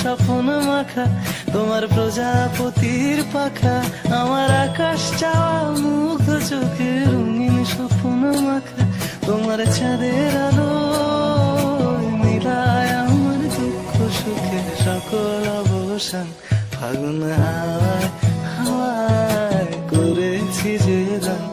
স্বপ্ন মাখা, তোমার প্রজাপতির পাখা, আমার আকাশ চাওয়া, মুগ্ধ চোখে রঙিন স্বপ্ন মাখা, তোমার চাঁদের আলো মিলায় আমার দুঃখ সুখে, সকল অবসান ফাগুন হাওয়ায় হাওয়ায় করেছি যে দাম